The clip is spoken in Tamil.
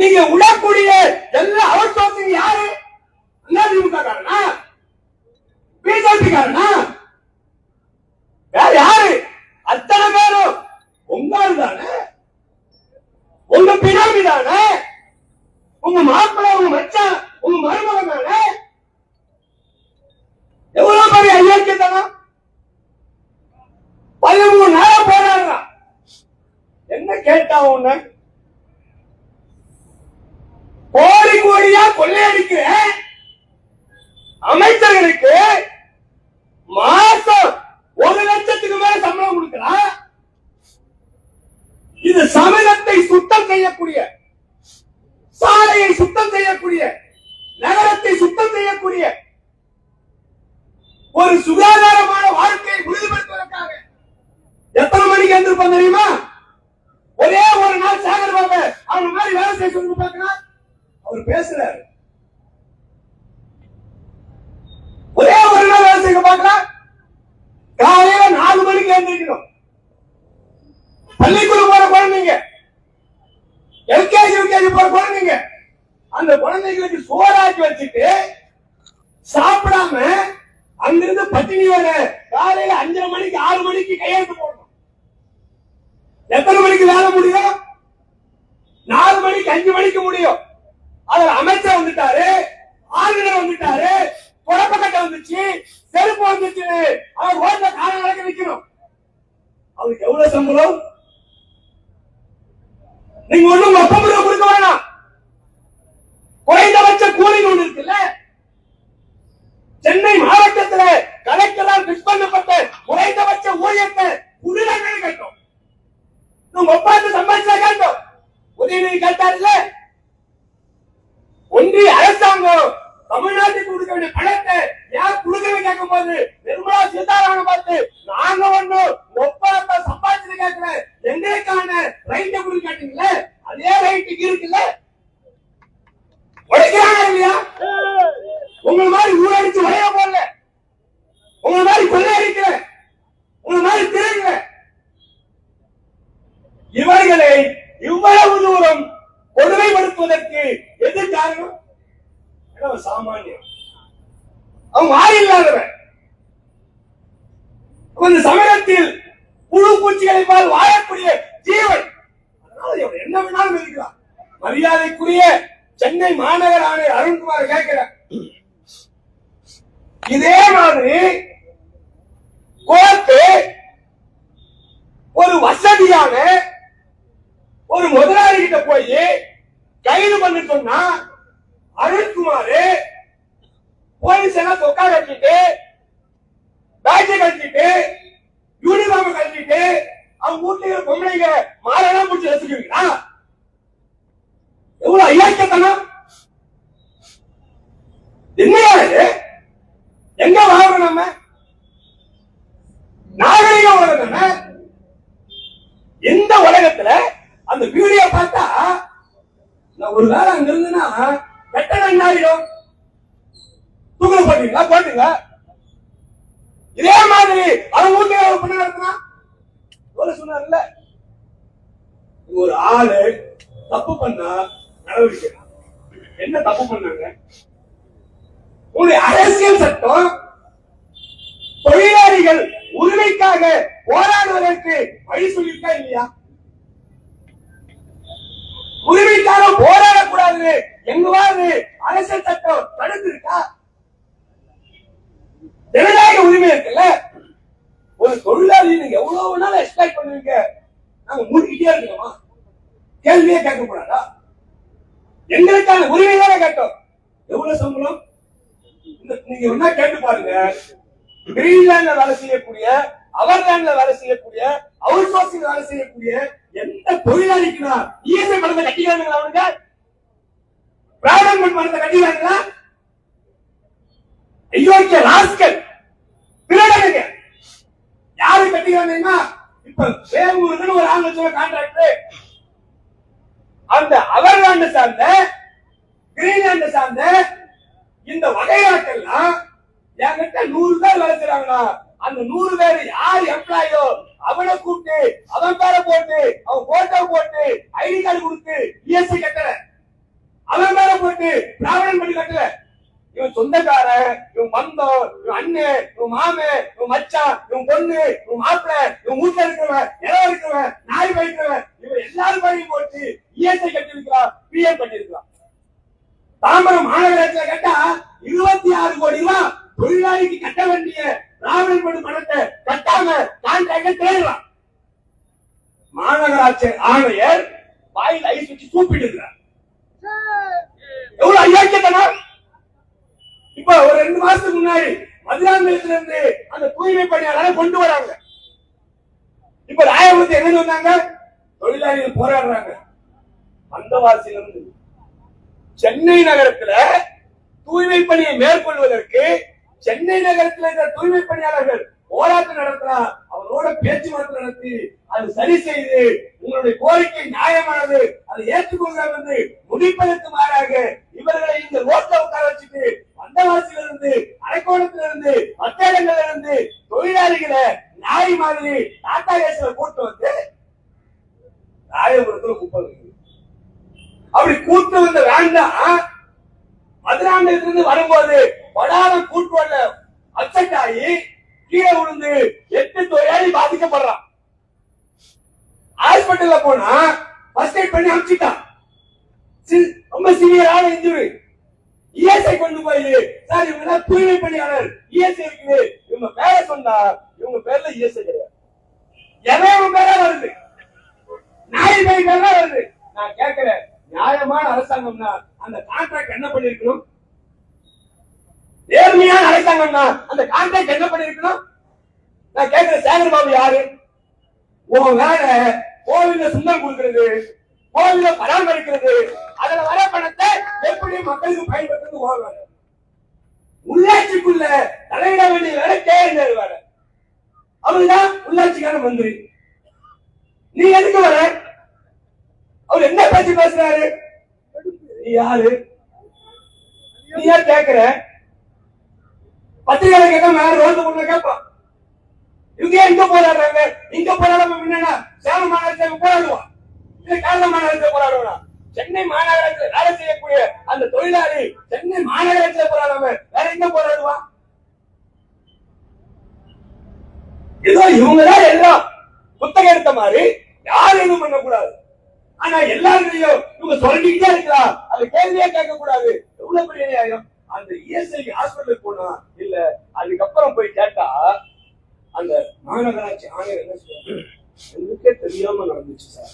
நீங்க விடக்கூடிய எல்லா அவுட் சோர்சிங் யாரு? அதிமுக காரனா பிஜேபி காரனா வேற யாரு? அத்தனை பேரும் உங்கள் தானே உங்க பினாமி தானே உங்க மாப்பிள்ள உங்க மச்சான் உங்க மருமகன் தானே? எவ்வளவு பெரிய ஐயாக்கியத்தனம் பதிமூணு நேரம் போராடுறான். என்ன கேட்டா உன்னை? கோடி கொள்ளையடிக்கிற அமைச்சர்களுக்கு மாசம் ஒரு லட்சத்துக்கு மேல சம்பளம் கொடுக்கலாம் இது சமூகத்தை சுத்தம் செய்யக்கூடிய சாலையை சுத்தம் செய்யக்கூடிய நகரத்தை சுத்தம் செய்யக்கூடிய ஒரு சுகாதாரமான வாழ்க்கையை உறுதிப்படுத்துவதற்காக எத்தனை மணிக்கு எழுந்திருப்பான் தெரியுமா ஒரே ஒரு நாள் சேகர் பாபு அவன் மாதிரி வேலை செய்ய சொல்லி பார்க்கலாம் அவர் பேசுறாரு ஒரே ஒரு நாள் வேலை செய்ய பார்க்கலாம் காலையில நாலு மணிக்கு எழுந்திருக்கணும் பள்ளிக்கூடம் போற குழந்தைங்க எல்கேஜி யூகேஜி போற குழந்தைங்க. அந்த குழந்தைங்களுக்கு சோறாக்கி வச்சுட்டு சாப்பிடாம அங்கிருந்து பட்டினியோட காலையில அஞ்சரை மணிக்கு ஆறு மணிக்கு கையெழுத்து போடணும். எத்தனை மணிக்கு வேலை முடியும்? நாலு மணிக்கு அஞ்சு மணிக்கு முடியும். அதுல அமைச்சர் வந்துட்டாரு ஆளுநர் வந்துட்டாரு குழப்பக்கட்டை வந்துச்சு செருப்பு வந்துச்சு. அவர் ரோட்ல காலம் நடக்க வைக்கணும். அவருக்கு எவ்வளவு சம்பளம்? நீங்க ஒண்ணும் ஒப்பந்தம் கொடுக்க வேணாம். குறைந்தபட்ச கூலி ஒண்ணு இருக்குல்ல? சென்னை மாவட்டத்துல கலெக்டரால் பிக்ஸ் பண்ணப்பட்ட குறைந்தபட்ச ஊழியத்தை உடனே கேட்டோம் உங்க ஒப்பாந்து சம்பாதிச்சா கேட்டோம் உதயநிதி இல்ல ஒன்றிய அரசாங்கம் தமிழ்நாட்டுக்கு கொடுக்க வேண்டிய பணத்தை யார் கேட்கும் போது நிர்மலா சீதாராமன் பார்த்து நாங்க ஒண்ணும் ஒப்பந்தத்தை சம்பாதிச்சு கேட்கிறேன் எங்களுக்கான ரைட்டை கொடுக்க கேட்டீங்கல்ல? அதே ரைட்டுக்கு இருக்குல்ல? உடைக்கிறாங்க இல்லையா? உங்களை மாதிரி ஊரடிச்சு வளைய போடல உங்களை மாதிரி கொள்ளை கொள்ளையடிக்கல உங்களை மாதிரி திருடல. இவர்களை இவ்வளவு தூரம் கொடுமைப்படுத்துவதற்கு எது காரணம்? சாமானியம். அவன் வாய் இல்லாதவன். அவன் இந்த சமூகத்தில் புழு பூச்சிகளை போல் வாழக்கூடிய ஜீவன். அதனால இவன் என்ன வேணாலும் இருக்கிறான் மரியாதைக்குரிய சென்னை மாநகர ஆணையர் அருண்குமார் கேட்கிறார். இதே மாதிரி கோர்ட்டு ஒரு வசதியான ஒரு முதலாளி கிட்ட போய் கைது பண்ண சொன்னா அருண்குமார் போலீஸ் எல்லாம் தொக்கா கட்டிட்டு பேட்சை கட்டிட்டு யூனிஃபார்ம் கட்டிட்டு அவங்க வீட்டுல பொம்பளைங்க மாலையெல்லாம் பிடிச்சி ரசிக்கிறீங்களா? எவ்வளவு ஐயாக்கத்தனம் என்னையா இது? எங்க வாழ்றோம் நம்ம? நாகரிக உலகம் தானே உலகத்துல? அந்த வீடியோ பார்த்தா நான் ஒரு வேலை அங்க இருந்துன்னா கெட்டடம் என்ன ஆயிடும் தூக்கல போட்டீங்களா? போட்டுங்க இதே மாதிரி அவன் வீட்டுல ஒரு பண்ண நடத்தினா எவ்வளவு சொன்னார்ல. ஒரு ஆளு தப்பு பண்ணா நடவடிக்கை என்ன தப்பு பண்ணாங்க? ஒரு அரசியல் சட்டம் தொழிலாளிகள் உரிமைக்காக போராடுவதற்கு வழி சொல்லியிருக்கா இல்லையா? உரிமைக்காக போராடக்கூடாது எங்குவாது அரசியல் சட்டம் தடுத்து இருக்கா ஜனநாயக உரிமை இருக்குல்ல? ஒரு தொழிலாளி நீங்க எவ்வளவு நாள் எக்ஸ்பெக்ட் பண்ணுவீங்க? நாங்க மூடிக்கிட்டே இருக்கணுமா கேள்வியே கேட்க கேட்கக்கூடாதா? எங்களுக்கான உரிமை தானே கேட்டோம். எவ்வளவு சம்பளம்? நீங்க என்ன கேட்டு பாருங்க. கிரீன்லாண்ட்ல வேலை செய்யக்கூடிய அவர்லாண்ட்ல வேலை செய்யக்கூடிய அவுட் சோர்சிங் வேலை செய்யக்கூடிய எந்த தொழிலாளிக்குனா இஎஸ்ஐ பணத்தை கட்டிக்கிறாங்களா அவனுங்க பிராமணன் பணத்தை கட்டிக்கிறாங்களா ஐயோக்கிய ராஸ்கல் திருடனுங்க யாரு கட்டிக்கிறாங்கன்னா இப்ப வேலூருக்குன்னு ஒரு ஆள் வச்சு கான்ட்ராக்டர் அந்த அவர்லாண்டு சார்ந்த கிரீன்லாண்டு சார்ந்த இந்த வகையாட்டெல்லாம் என்கிட்ட நூறு பேர் வேலை அந்த நூறு பேர் யார் எம்ப்ளாயோ அவனை கூப்பிட்டு அவன் பேரை போட்டு அவன் போட்டோ போட்டு ஐடி கார்டு கொடுத்து இஎஸ்சி கட்டல. அவன் மேல போட்டு பிராமணன் பண்ணி கட்டல. இவன் சொந்தக்காரன் இவன் பந்தம் இவன் அண்ணன் இவன் மாமன் இவன் மச்சான் இவன் பொண்ணு இவன் மாப்பிள்ளை இவன் வீட்டுல இருக்கிறவன் இடம் இருக்கிறவன் நாய் வைக்கிறவன் இவன் எல்லாரும் பணியும் போட்டு இஎஸ்ஐ கட்டிருக்கலாம் பிஎம் பண்ணிருக்கலாம் தாம்பரம் மாநகராட்சியில கேட்டா இருபத்தி ஆறு கோடி ரூபாய் தொழிலாளிக்கு கட்ட வேண்டிய ராவணன் படும் பணத்தை கட்டாம கான்ட்ராக்டர் தேடலாம் மாநகராட்சி ஆணையர் வாயில் ஐஸ் வச்சு கூப்பிட்டு இருக்கிறார். எவ்வளவு அயோக்கியத்தனம்? இப்ப ஒரு ரெண்டு மாசத்துக்கு முன்னாடி மதுராந்தகத்துல இருந்து அந்த தூய்மை பணியாளரை கொண்டு வராங்க. இப்ப ராயபுரத்து என்ன வந்தாங்க? தொழிலாளிகள் போராடுறாங்க. அந்தவாசியில இருந்து சென்னை நகரத்துல தூய்மை பணியை மேற்கொள்வதற்கு சென்னை நகரத்துல இந்த தூய்மை பணியாளர்கள் போராட்டம் நடத்தினா அவரோட பேச்சுவார்த்தை நடத்தி அது சரி செய்து உங்களுடைய கோரிக்கை நியாயமானது அதை ஏற்றுக்கொள்ள வந்து முடிப்பதற்கு மாறாக இவர்களை இந்த ரோட்ல உட்கார வச்சுட்டு வந்தவாசியில இருந்து அரைக்கோணத்துல இருந்து மற்ற இருந்து தொழிலாளிகளை நாய் மாதிரி டாடா ஏசில கூட்டு வந்து ராயபுரத்துல குப்பை அப்படி கூட்டு வந்த வேண்டாம் மதுராந்தகத்திலிருந்து வரும்போது வடாரம் கூட்டுவல்ல அப்செட் ஆகி கீழே விழுந்து எட்டு தொழிலாளி பாதிக்கப்படுறான். ஹாஸ்பிட்டல்ல போனா ஃபர்ஸ்ட் எய்ட் பண்ணி அனுப்பிச்சிட்டான். ரொம்ப சிவியரான இன்ஜுரி இஎஸ்ஐ கொண்டு போய் சார் இவங்க எல்லாம் தூய்மை பணியாளர். இஎஸ்ஐ இருக்குது இவங்க பேரை சொன்னா இவங்க பேர்ல இஎஸ்ஐ கிடையாது. எவன் பேரா வருது? நாய் பேர் பேர்லாம் வருது. நான் கேட்கிறேன் நியாயமான அரசாங்கம்னா அந்த கான்ட்ராக்ட் என்ன பண்ணிருக்கணும்? நேர்மையான அரசாங்கம்னா அந்த கான்ட்ராக்ட் என்ன பண்ணிருக்கணும்? நான் கேட்கிறேன் சேகர் பாபு யாரு? உன் வேலை கோவில சுந்தம் கொடுக்கிறது. கோவில பராமரிக்கிறது அதுல வர பணத்தை எப்படி மக்களுக்கு பயன்படுத்துறது உன் உள்ளாட்சிக்குள்ள தலையிட வேண்டிய வேலை கேளுங்க வேலை அவருதான் உள்ளாட்சிக்கான மந்திரி. நீ எதுக்கு வர? அவர் என்ன பேச்சு பேசுறாரு? நீ யாரு? நீ யார் கேக்குற? பத்திரிகை கேட்க மேல ரோந்து கொண்டு கேட்பான். இவங்க எங்க இங்க போராடுறாங்க? இங்க போராடாம முன்னா சேலம் மாநகரத்தில் போராடுவான். இல்ல கேரள மாநகரத்தில் சென்னை மாநகரத்தில் வேலை செய்யக்கூடிய அந்த தொழிலாளி சென்னை மாநகரத்தில் போராடாம வேற எங்க போராடுவான் ஏதோ இவங்கதான் எல்லாம் புத்தகம் எடுத்த மாதிரி யாரும் எதுவும் பண்ணக்கூடாது. ஆனா எல்லாருக்கையும் இவங்க சொல்லிக்கிட்டே இருக்கலாம். அது கேள்வியே கேட்க கூடாது எவ்வளவு பெரிய நியாயம்? அந்த இஎஸ்ஐ ஹாஸ்பிட்டலுக்கு போனா இல்ல அதுக்கப்புறம் போய் கேட்டா அந்த மாநகராட்சி ஆணையர் என்ன சொல்றாங்க எங்களுக்கே தெரியாம நடந்துச்சு சார்.